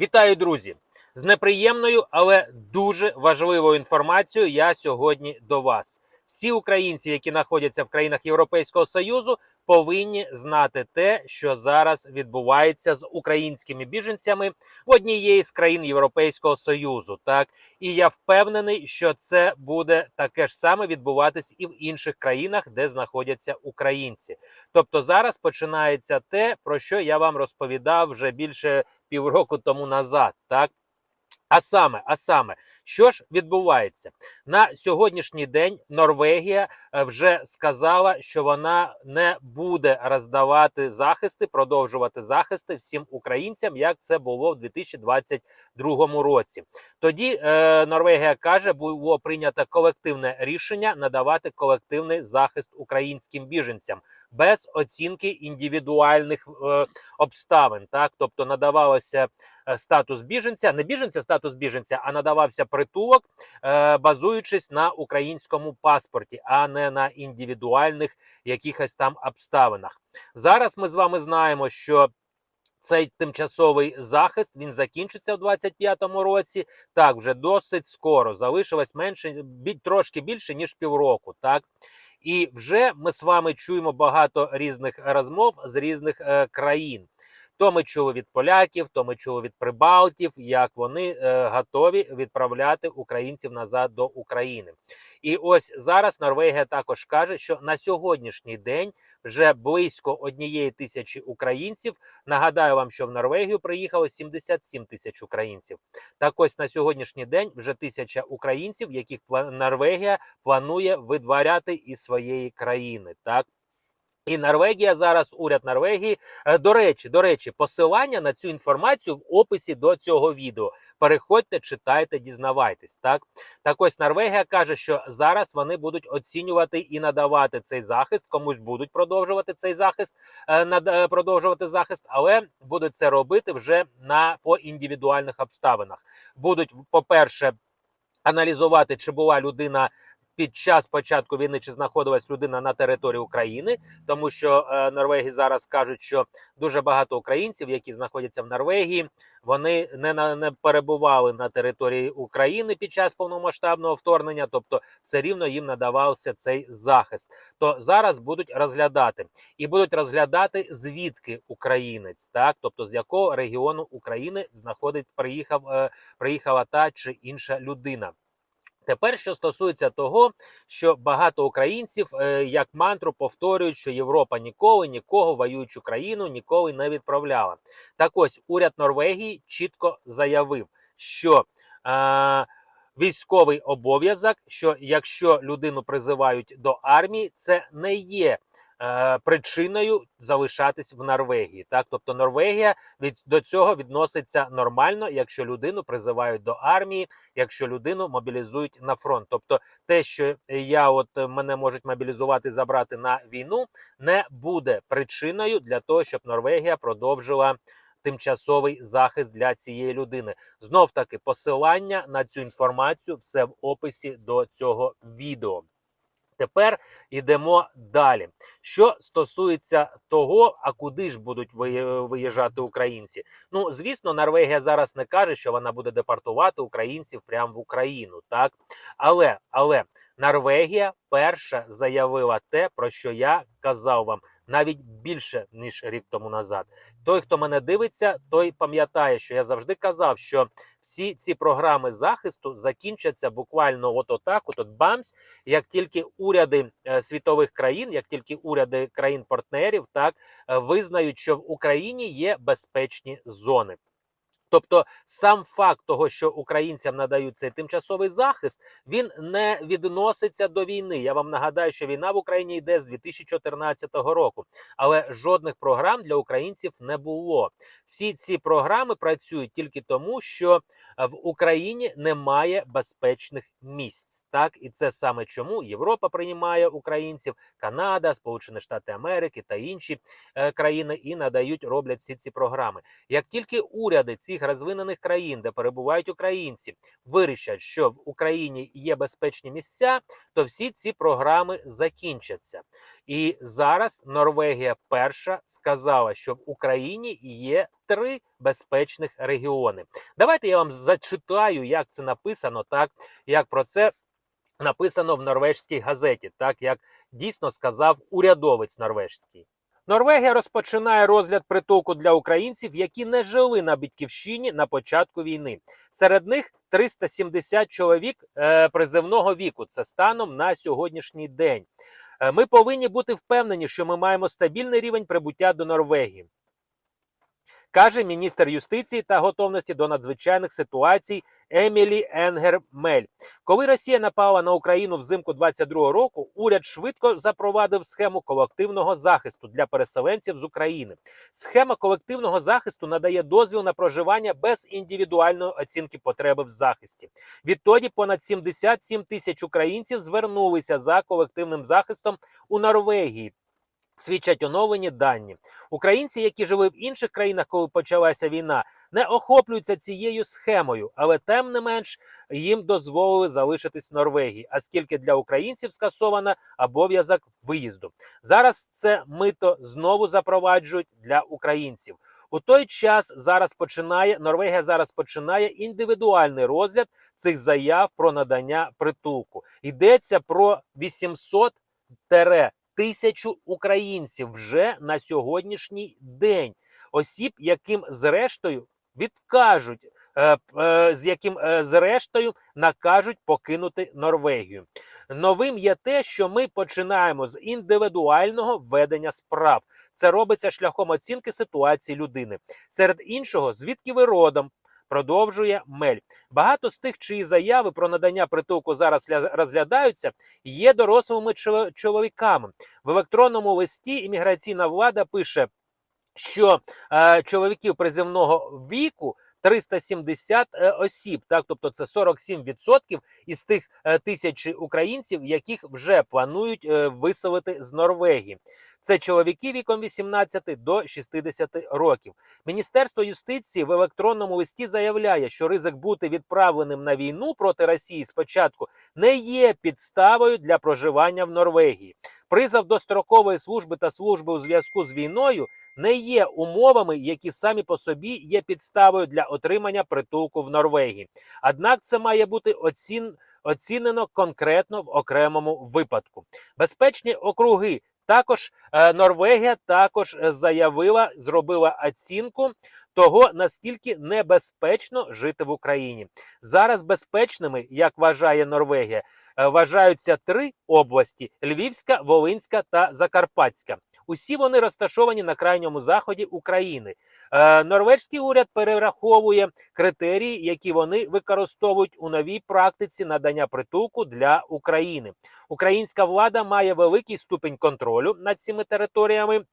Вітаю, друзі! З неприємною, але дуже важливою інформацією я сьогодні до вас. Всі українці, які знаходяться в країнах Європейського Союзу, повинні знати те, що зараз відбувається з українськими біженцями в однієї з країн Європейського Союзу. Так і я впевнений, що це буде таке ж саме відбуватись і в інших країнах, де знаходяться українці. Тобто зараз починається те, про що я вам розповідав вже більше півроку тому назад. Так. А саме, а саме, що ж відбувається на сьогоднішній день? Норвегія е, вже сказала, що вона не буде роздавати захисти, продовжувати захисти всім українцям, як це було в 2022 році. Тоді е, Норвегія каже, було прийнято колективне рішення надавати колективний захист українським біженцям без оцінки індивідуальних е, обставин. Так, тобто надавалося статус біженця, не біженця, статус біженця, а надавався притулок, е, базуючись на українському паспорті, а не на індивідуальних якихось там обставинах. Зараз ми з вами знаємо, що цей тимчасовий захист він закінчиться в 25-му році. Так, вже досить скоро. Залишилось менше трошки більше ніж півроку. Так. І вже ми з вами чуємо багато різних розмов з різних е, країн. То ми чули від поляків, то ми чули від прибалтів, як вони е, готові відправляти українців назад до України. І ось зараз Норвегія також каже, що на сьогоднішній день вже близько однієї тисячі українців. Нагадаю вам, що в Норвегію приїхало 77 тисяч українців. Так ось на сьогоднішній день вже тисяча українців, яких Норвегія планує видворяти із своєї країни. Так. І Норвегія зараз, уряд Норвегії. е, До речі, до речі, посилання на цю інформацію в описі до цього відео. Переходьте, читайте, дізнавайтесь. Так, так ось Норвегія каже, що зараз вони будуть оцінювати і надавати цей захист. Комусь будуть продовжувати цей захист, е, е, продовжувати захист, але будуть це робити вже на по індивідуальних обставинах. Будуть, по-перше, аналізувати, чи була людина. Під час початку війни чи знаходилась людина на території України, тому що е, Норвегії зараз кажуть, що дуже багато українців, які знаходяться в Норвегії, вони не на не перебували на території України під час повномасштабного вторгнення, тобто все рівно їм надавався цей захист. То зараз будуть розглядати і будуть розглядати звідки українець, так тобто з якого регіону України знаходить приїхав, е, приїхала та чи інша людина. Тепер, що стосується того, що багато українців е, як мантру повторюють, що Європа ніколи нікого воюючу країну ніколи не відправляла. Так ось уряд Норвегії чітко заявив, що е, військовий обов'язок, що якщо людину призивають до армії, це не є. Е, Причиною залишатись в Норвегії, так тобто Норвегія від до цього відноситься нормально, якщо людину призивають до армії, якщо людину мобілізують на фронт. Тобто, те, що я от мене можуть мобілізувати, забрати на війну, не буде причиною для того, щоб Норвегія продовжила. Тимчасовий захист для цієї людини знов таки посилання на цю інформацію все в описі до цього відео. Тепер йдемо далі. Що стосується того, а куди ж будуть виї- виїжджати українці? Ну звісно, Норвегія зараз не каже, що вона буде депортувати українців прямо в Україну, так але але Норвегія перша заявила те, про що я казав вам навіть більше ніж рік тому назад. Той, хто мене дивиться, той пам'ятає, що я завжди казав, що всі ці програми захисту закінчаться буквально от отак, от, от бамс, як тільки уряди е, світових країн, як тільки уряди країн-партнерів, так е, визнають, що в Україні є безпечні зони. Тобто, сам факт того, що українцям надають цей тимчасовий захист, він не відноситься до війни. Я вам нагадаю, що війна в Україні йде з 2014 року, але жодних програм для українців не було. Всі ці програми працюють тільки тому, що е, в Україні немає безпечних місць. Так і це саме чому Європа приймає українців, Канада, Сполучені Штати Америки та інші е, країни і надають, роблять всі ці програми. Як тільки уряди цих таких розвинених країн, де перебувають українці, вирішать, що в Україні є безпечні місця, то всі ці програми закінчаться. І зараз Норвегія перша сказала, що в Україні є три безпечних регіони. Давайте я вам зачитаю, як це написано, так як про це написано в норвежській газеті, так як дійсно сказав урядовець норвежський. Норвегія розпочинає розгляд притулку для українців, які не жили на батьківщині на початку війни. Серед них 370 чоловік е, призивного віку. Це станом на сьогоднішній день. Е, Ми повинні бути впевнені, що ми маємо стабільний рівень прибуття до Норвегії. Каже міністр юстиції та готовності до надзвичайних ситуацій Емілі Енгер Мель. Коли Росія напала на Україну взимку 22-го року, уряд швидко запровадив схему колективного захисту для переселенців з України. Схема колективного захисту надає дозвіл на проживання без індивідуальної оцінки потреби в захисті. Відтоді понад 77 тисяч українців звернулися за колективним захистом у Норвегії. Свідчать оновлені дані. Українці, які жили в інших країнах, коли почалася війна, не охоплюються цією схемою, але тим не менш їм дозволили залишитись в Норвегії, оскільки для українців скасовано обов'язок виїзду. Зараз це мито знову запроваджують для українців. У той час зараз починає Норвегія зараз починає індивідуальний розгляд цих заяв про надання притулку. Йдеться про 800 тере тисячу українців вже на сьогоднішній день. Осіб, яким зрештою відкажуть, е, е, з яким е, зрештою накажуть покинути Норвегію. Новим є те, що ми починаємо з індивідуального ведення справ. Це робиться шляхом оцінки ситуації людини. Серед іншого, звідки ви родом. Продовжує Мель. Багато з тих, чиї заяви про надання притулку зараз розглядаються, є дорослими чоловіками. В електронному листі імміграційна влада пише, що е, чоловіків призивного віку 370 е, осіб, так тобто це 47% із тих е, тисячі українців, яких вже планують е, виселити з Норвегії. Це чоловіки віком 18 до 60 років. Міністерство юстиції в електронному листі заявляє, що ризик бути відправленим на війну проти Росії спочатку не є підставою для проживання в Норвегії. Призов до строкової служби та служби у зв'язку з війною не є умовами, які самі по собі є підставою для отримання притулку в Норвегії. Однак це має бути оцін... оцінено конкретно в окремому випадку. Безпечні округи. Також е, Норвегія також е, заявила, зробила оцінку того, наскільки небезпечно жити в Україні. Зараз безпечними, як вважає Норвегія, вважаються три області: Львівська, Волинська та Закарпатська. Усі вони розташовані на крайньому заході України. Е, Норвезький уряд перераховує критерії, які вони використовують у новій практиці надання притулку для України. Українська влада має великий ступень контролю над цими територіями.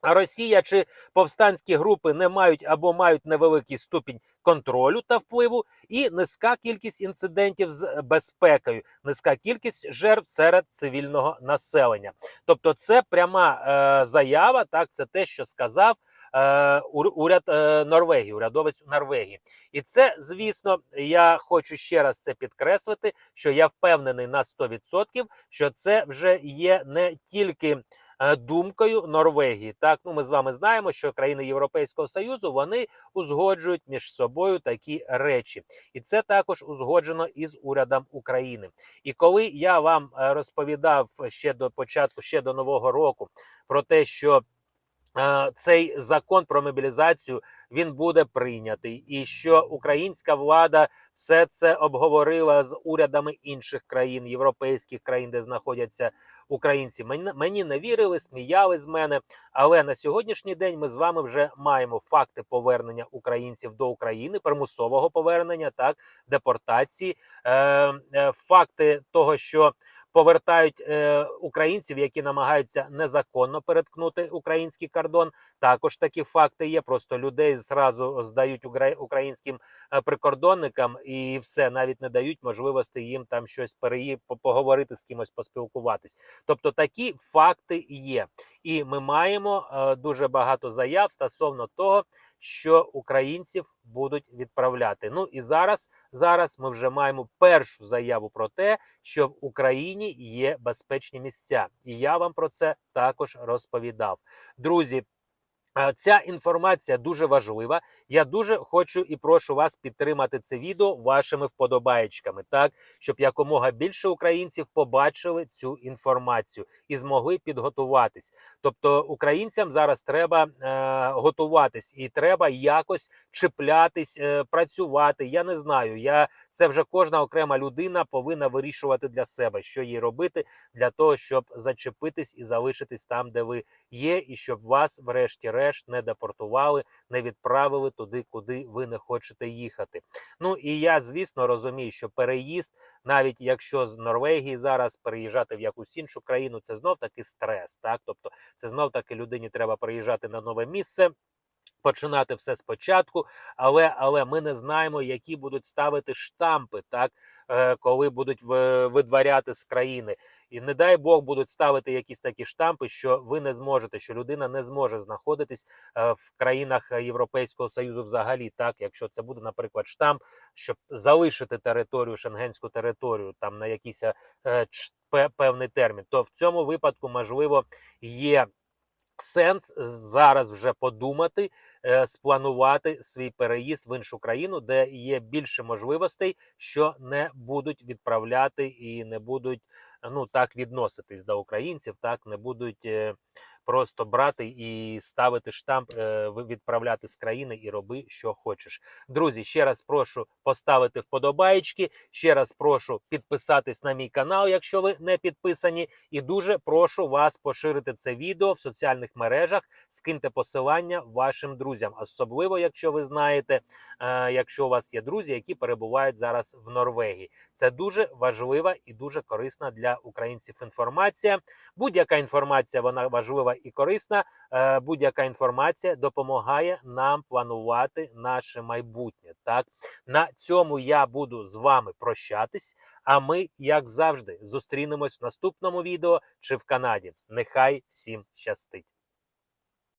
А Росія чи повстанські групи не мають або мають невеликий ступінь контролю та впливу, і низька кількість інцидентів з безпекою, низька кількість жертв серед цивільного населення. Тобто, це пряма е, заява. Так, це те, що сказав е, уряд е, Норвегії, урядовець Норвегії. І це, звісно, я хочу ще раз це підкреслити, що я впевнений на 100%, що це вже є не тільки думкою Норвегії. Так, ну ми з вами знаємо, що країни Європейського союзу вони узгоджують між собою такі речі, і це також узгоджено із урядом України. І коли я вам е, розповідав ще до початку, ще до нового року, про те, що е, цей закон про мобілізацію він буде прийнятий, і що українська влада все це обговорила з урядами інших країн, європейських країн, де знаходяться українці. Мені, не вірили, сміяли з мене. Але на сьогоднішній день ми з вами вже маємо факти повернення українців до України, примусового повернення, так депортації, е, е, факти того, що повертають е, українців, які намагаються незаконно переткнути український кордон. Також такі факти є. Просто людей зразу здають укра- українським е, прикордонникам і все навіть не дають можливості їм там щось переї по- поговорити з кимось, поспілкуватись. Тобто такі факти є, і ми маємо е, дуже багато заяв стосовно того, що українців будуть відправляти. Ну і зараз, зараз ми вже маємо першу заяву про те, що в Україні є безпечні місця, і я вам про це також розповідав. Друзі. Е, Ця інформація дуже важлива. Я дуже хочу і прошу вас підтримати це відео вашими вподобаєчками, так щоб якомога більше українців побачили цю інформацію і змогли підготуватись. Тобто українцям зараз треба е, готуватись і треба якось чіплятись, е, працювати. Я не знаю. Я це вже кожна окрема людина повинна вирішувати для себе, що їй робити для того, щоб зачепитись і залишитись там, де ви є, і щоб вас, врешті-решт, не депортували, не відправили туди, куди ви не хочете їхати. Ну і я, звісно, розумію, що переїзд, навіть якщо з Норвегії зараз переїжджати в якусь іншу країну, це знов таки стрес. Так, тобто, це знов таки людині треба переїжджати на нове місце. Починати все спочатку, але але ми не знаємо, які будуть ставити штампи, так е, коли будуть в- видворяти з країни, і не дай Бог будуть ставити якісь такі штампи, що ви не зможете, що людина не зможе знаходитись е, в країнах Європейського союзу взагалі, так якщо це буде, наприклад, штамп, щоб залишити територію, шенгенську територію там на якийсь е, певний термін, то в цьому випадку можливо є. Сенс зараз вже подумати, е, спланувати свій переїзд в іншу країну, де є більше можливостей, що не будуть відправляти і не будуть ну так відноситись до українців, так не будуть е, просто брати і ставити штамп, е, відправляти з країни і роби, що хочеш. Друзі, ще раз прошу поставити вподобаєчки. Ще раз прошу підписатись на мій канал, якщо ви не підписані. І дуже прошу вас поширити це відео в соціальних мережах, скиньте посилання вашим друзям, особливо якщо ви знаєте, е, якщо у вас є друзі, які перебувають зараз в Норвегії. Це дуже важлива і дуже корисна для українців інформація. Будь-яка інформація вона важлива і корисна. Е, Будь-яка інформація допомагає нам планувати наше майбутнє. Так на цьому я буду з вами прощатись. А ми, як завжди, зустрінемось в наступному відео чи в Канаді. Нехай всім щастить!